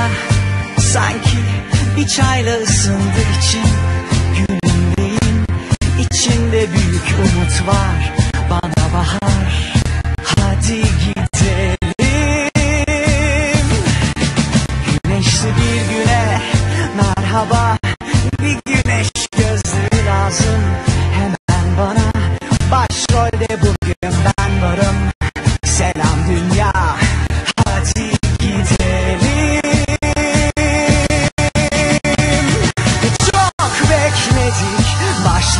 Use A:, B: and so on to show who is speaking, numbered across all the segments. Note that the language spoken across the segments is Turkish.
A: anda sanki bir çayla ısındı içim Gülümdeyim içinde büyük umut var Bana bahar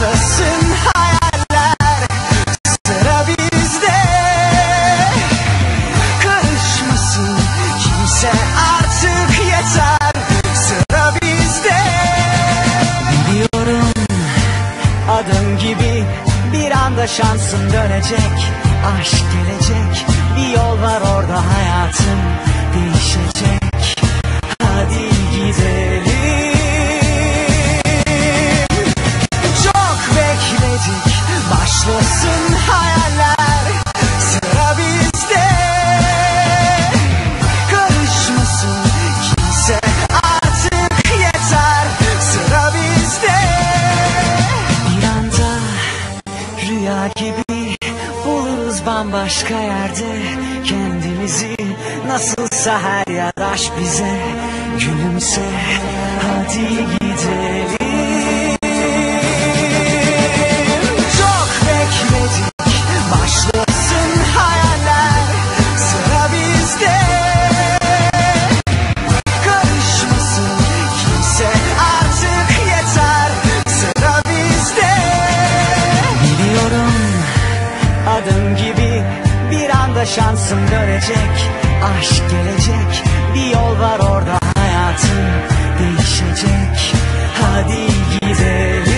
A: başlasın hayaller. Sıra bizde. Karışmasın kimse artık yeter. Sıra bizde. Biliyorum adım gibi bir anda şansın dönecek. Aşk gelecek bir yol var orada hayatım değişecek. Hadi gidelim bambaşka yerde Kendimizi nasılsa her yer aşk bize Gülümse. Hadi gidelim şansım dönecek Aşk gelecek bir yol var orada hayatım değişecek. Hadi gidelim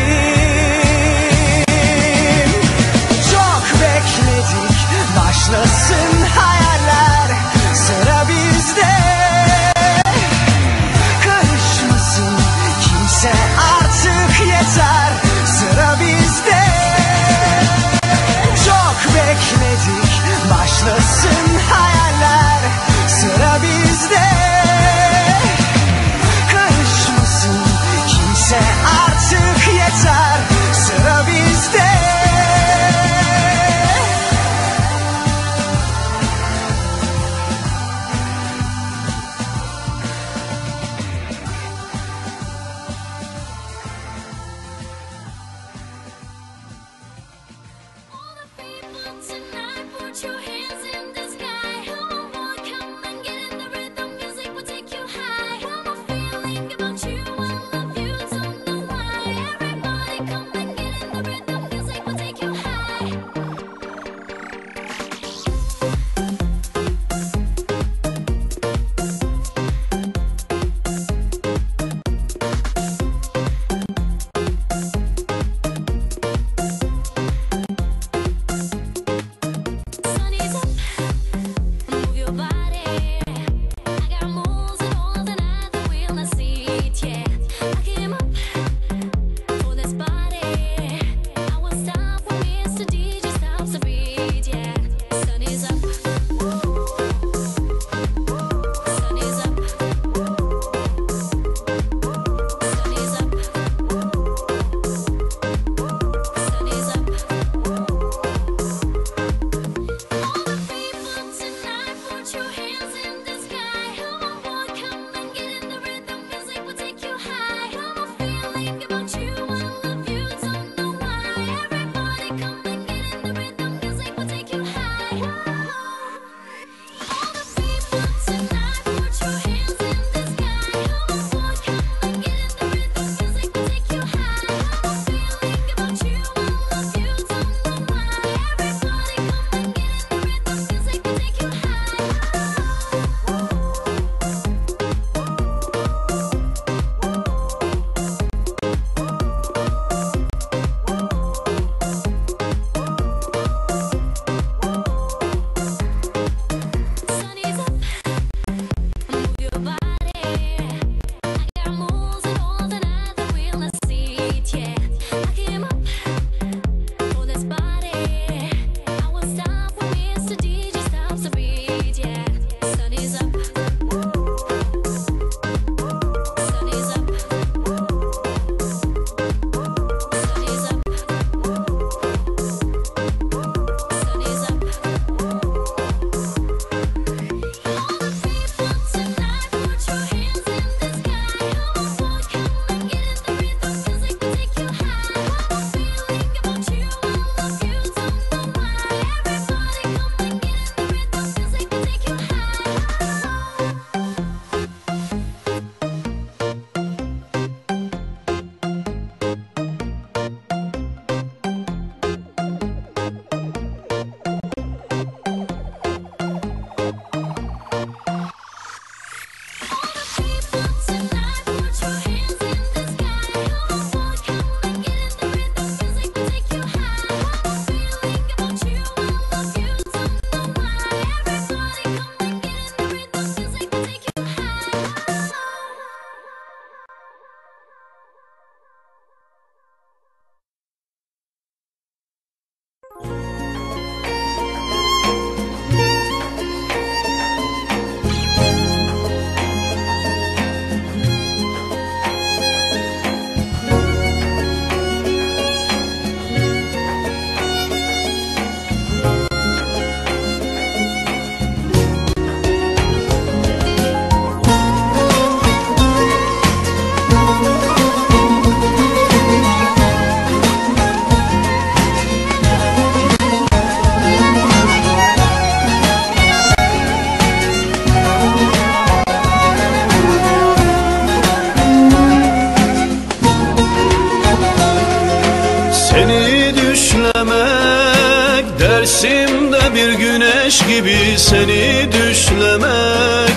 B: Dersimde bir güneş gibi seni düşlemek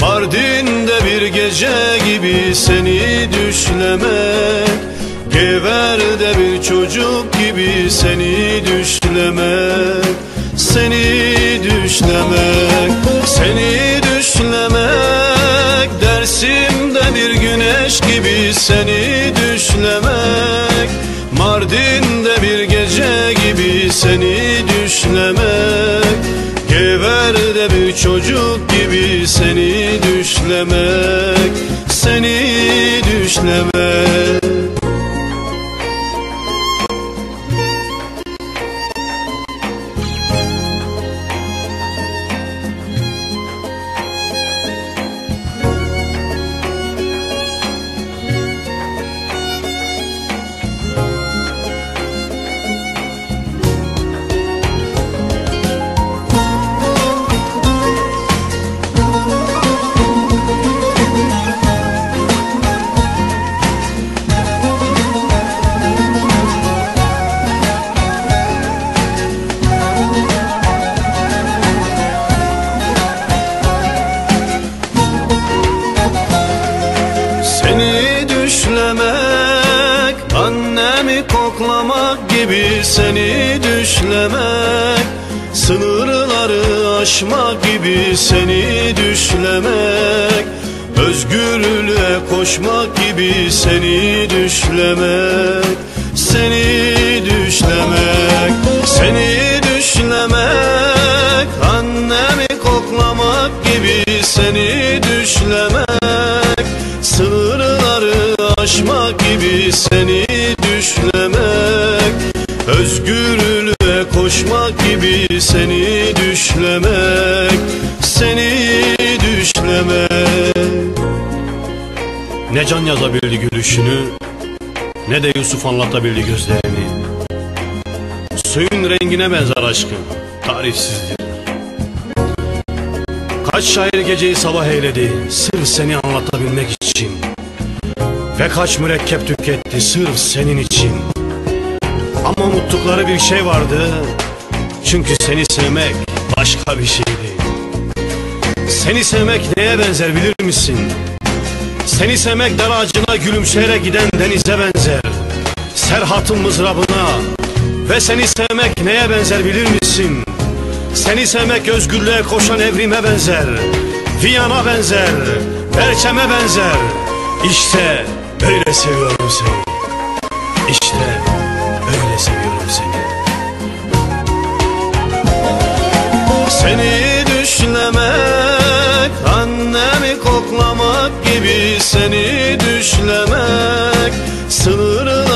B: Mardin'de bir gece gibi seni düşlemek Gever'de bir çocuk gibi seni düşlemek Seni düşlemek, seni çocuk gibi seni düşlemek Seni düşlemek seni düşlemek Sınırları aşmak gibi seni düşlemek Özgürlüğe koşmak gibi seni düşlemek Seni düşlemek Seni düşlemek Annemi koklamak gibi seni düşlemek Sınırları aşmak gibi seni düşlemek Özgürlüğe koşmak gibi seni düşlemek Seni düşlemek. Ne can yazabildi gülüşünü Ne de Yusuf anlatabildi gözlerini. Suyun rengine benzer aşkın Tarifsizdir. Kaç şair geceyi sabah eyledi Sırf seni anlatabilmek için. Ve kaç mürekkep tüketti Sırf senin için unuttukları bir şey vardı. Çünkü seni sevmek başka bir şeydi. Seni sevmek neye benzer bilir misin? Seni sevmek dar ağacına gülümseyerek giden denize benzer. Serhat'ın mızrabına. Ve seni sevmek neye benzer bilir misin? Seni sevmek özgürlüğe koşan evrime benzer. Viyana benzer. Perçeme benzer. İşte böyle seviyorum seni. İşte seviyorum seni. Seni düşlemek annemi koklamak gibi Seni düşlemek sınırı